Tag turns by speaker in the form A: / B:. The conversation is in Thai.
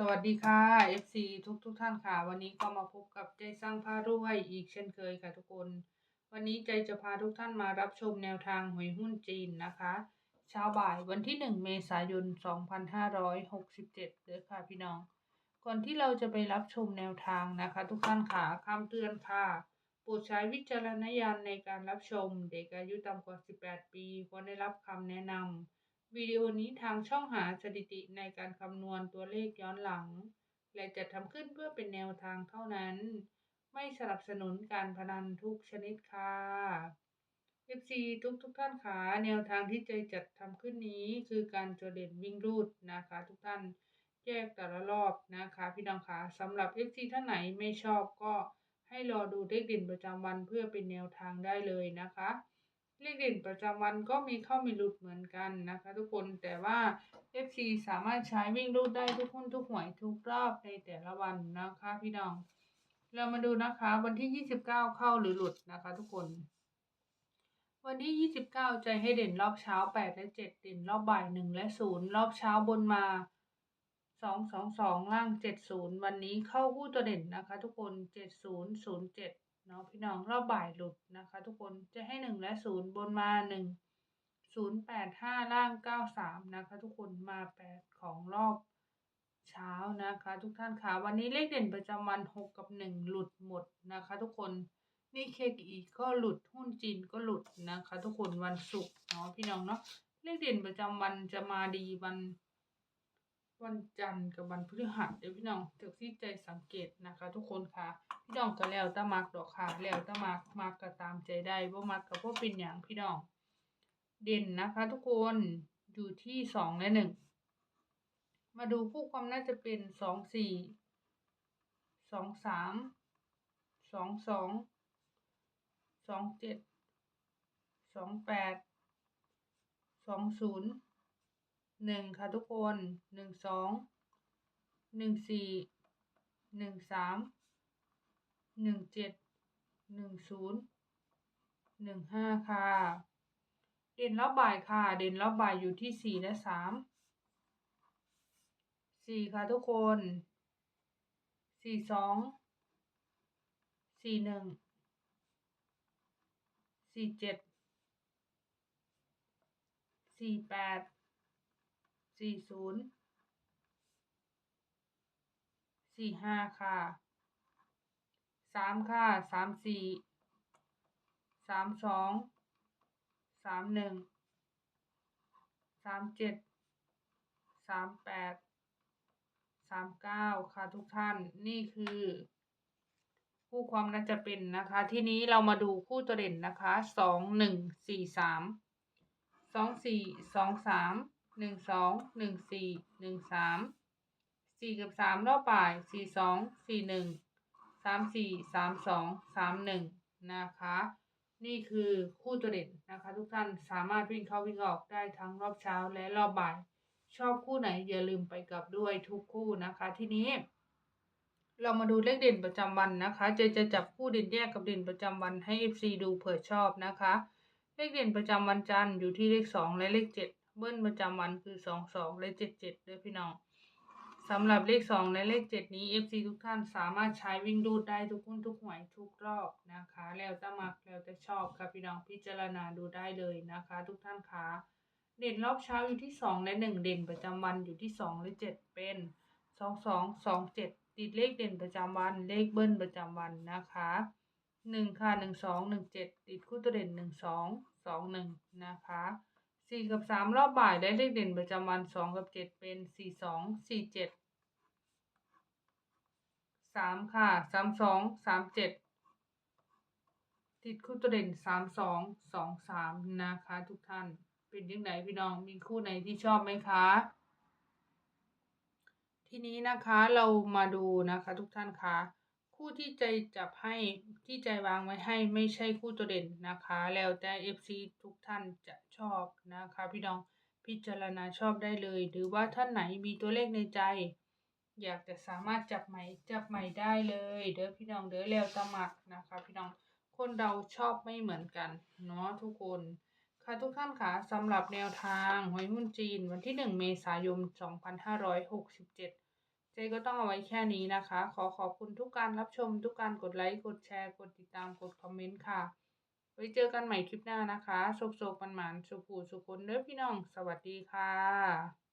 A: สวัสดีค่ะ FC ทุกทุกท่านค่ะ วันนี้ก็มาพบกับใจสร้างผ้ารวยอีกเช่นเคยค่ะทุกคน วันนี้ใจจะพาทุกท่านมารับชมแนวทางหวยหุ้นจีนนะคะเช้าบ่ายวันที่ 1 เมษายน 2567เด้อค่ะพี่น้อง ก่อนที่เราจะไปรับชมแนวทางนะคะ ทุกท่านค่ะคำเตือนค่ะโปรดใช้วิจารณญาณในการรับชม เด็กอายุต่ำกว่า 18 ปีควรได้รับคำแนะนำ วิดีโอนี้ทางช่องหาสถิติในการคำนวณตัวเลขย้อนหลัง และจะทำขึ้นเพื่อเป็นแนวทางเท่านั้น ไม่สนับสนุนการพนันทุกชนิดค่ะ FC ทุกทุกท่านขาแนวทางที่ใจจัดทำขึ้นนี้คือการจดเด่นวิ่งรูดนะคะทุกท่านแยกแต่ละรอบนะคะ พี่น้องขาสำหรับ FC ท่านไหนไม่ชอบก็ให้รอดูเลขเด่นประจำวันเพื่อเป็นแนวทางได้เลยนะคะ เลขเด่นประจำวันก็มีเข้ามีหลุดเหมือนกันนะคะ ทุกคนแต่ว่า FC สามารถใช้วิ่งรูดได้ทุกหุ้นทุกหวยทุกรอบในแต่ละวันนะคะพี่น้อง เรามาดูนะคะ วันที่ 29 เข้าหรือหลุดนะคะ ทุกคน วันที่ 29 ใจให้เด่นรอบเช้า 8 และ 7 เด่นรอบบ่าย 1 และ 0 รอบเช้าบนมา2 2 2ล่าง70วันนี้เข้าคู่ตัวเด่นนะคะ ทุกคน70 07เจ็ด นาะพี่น้องรอบบ่ายหลุดนะคะ ทุกคนจะให้1และ0บนมา1 0 8 5ล่าง93นะคะ ทุกคนมา8ของรอบเช้านะคะ ทุกท่านค่ะวันนี้เลขเด่นประจำวัน6กับ1หลุดหมดนะคะ ทุกคนนี่เคอีก็หลุดหุ้นจีนก็หลุดนะคะ ทุกคนวันศุกร์เนาะพี่น้องเนาะเลขเด่นประจำวันจะมาดีวัน วันจันทร์กับวันพฤหัสเดี๋ยวพี่น้องจากที่ใจสังเกตนะคะ ทุกคนค่ะ พี่น้องก็แล้วตะมักดอกค่ะแล้วตะมักมักก็ตามใจได้บ่มักก็บ่เป็นอย่างพี่น้อง เด่นนะคะ ทุกคนอยู่ที่สองและหนึ่งมาดูคู่ความน่าจะเป็นสองสี่สองสามสองสองสองเจ็ดสองแปดสองศูนย์ หนึ่งค่ะทุกคนหนึ่งสองหนึ่งสี่หนึ่งสามหนึ่งเจ็ดหนึ่งศูนย์หนึ่งห้าค่ะ เด่นรอบบ่ายค่ะ เด่นรอบบ่ายอยู่ที่สี่และสามสี่ค่ะทุกคนสี่สองสี่หนึ่งสี่เจ็ดสี่แปด สี่ศูนย์สี่ห้าค่ะสามค่ะสามสี่สามสองสามหนึ่งสามเจ็ดสามแปดสามเก้าค่ะทุกท่านนี่คือ คู่ความน่าจะเป็นนะคะ ทีนี้เรามาดูคู่ตัวเด่นนะคะสองหนึ่งสี่สามสองสี่สองสาม หนึ่งสองหนึ่งสี่หนึ่งสามสี่กับสามรอบบ่ายสี่สองสี่หนึ่งสามสี่สามสองสามหนึ่งนะคะ นี่คือคู่ตัวเด่นนะคะ ทุกท่านสามารถวิ่งเข้าวิ่งออกได้ทั้งรอบเช้าและรอบบ่าย ชอบคู่ไหนอย่าลืมไปกับด้วยทุกคู่นะคะทีนี้ เรามาดูเลขเด่นประจำวันนะคะจะจะจับคู่เด่นแยกกับเด่นประจำวันให้ FC ดูเผื่อชอบนะคะ เลขเด่นประจำวันจันทร์อยู่ที่เลขสองและเลขเจ็ด เบิ้ลประจำวันคือสองสองและเจ็ดเจ็ดด้วยพี่น้องสำหรับเลขสองและเลขเจ็ดนี้ FC ทุกท่านสามารถใช้วิ่งรูดได้ทุกหุ้นทุกหวยทุกรอบนะคะ แล้วแต่มักแล้วแต่ชอบค่ะพี่น้องพิจารณาดูได้เลยนะคะ ทุกท่านคะเด่นรอบเช้าอยู่ที่สองและหนึ่งเด่นประจำวันอยู่ที่สองและเจ็ดเป็นสองสองสองเจ็ดติดเลขเด่นประจำวันเลขเบิ้ลประจำวันนะคะหนึ่งค่ะหนึ่งสองหนึ่งเจ็ดติดคู่ตัวเด่นหนึ่งสองสองหนึ่งนะคะ สี่กับสามรอบบ่ายได้เลขเด่นประจำวันสองกับเจ็ดเป็นสี่สองสี่เจ็ดสามค่ะสามสองสามเจ็ดติดคู่ตัวเด่นสามสองสองสามนะคะทุกท่านเป็นยังไงพี่น้องมีคู่ไหนที่ชอบไหมคะ ทีนี้นะคะเรามาดูนะคะทุกท่านคะ คู่ที่ใจจับให้ที่ใจวางไว้ให้ไม่ใช่คู่ตัวเด่นนะคะ แล้วแต่ FC ทุกท่านจะชอบนะคะ พี่น้องพิจารณาชอบได้เลย หรือว่าท่านไหนมีตัวเลขในใจ อยากจะสามารถจับใหม่จับใหม่ได้เลยเด้อพี่น้องเด้อแล้วแตมักนะคะ พี่น้องคนเราชอบไม่เหมือนกันเนาะทุกคนค่ะทุกท่านค่ะสำหรับแนวทางหวยหุ้นจีนวันที่ 1 เมษายน 2567 จก็ต้องเอาไว้แค่นี้นะคะ ขอขอบคุณทุกการรับชม ทุกการกดไลค์ กดแชร์ กดติดตาม กดคอมเมนต์ค่ะ ไว้เจอกันใหม่คลิปหน้านะคะโชคโชคมันหมานสุขูสุขคนเด้อพี่น้อง สวัสดีค่ะ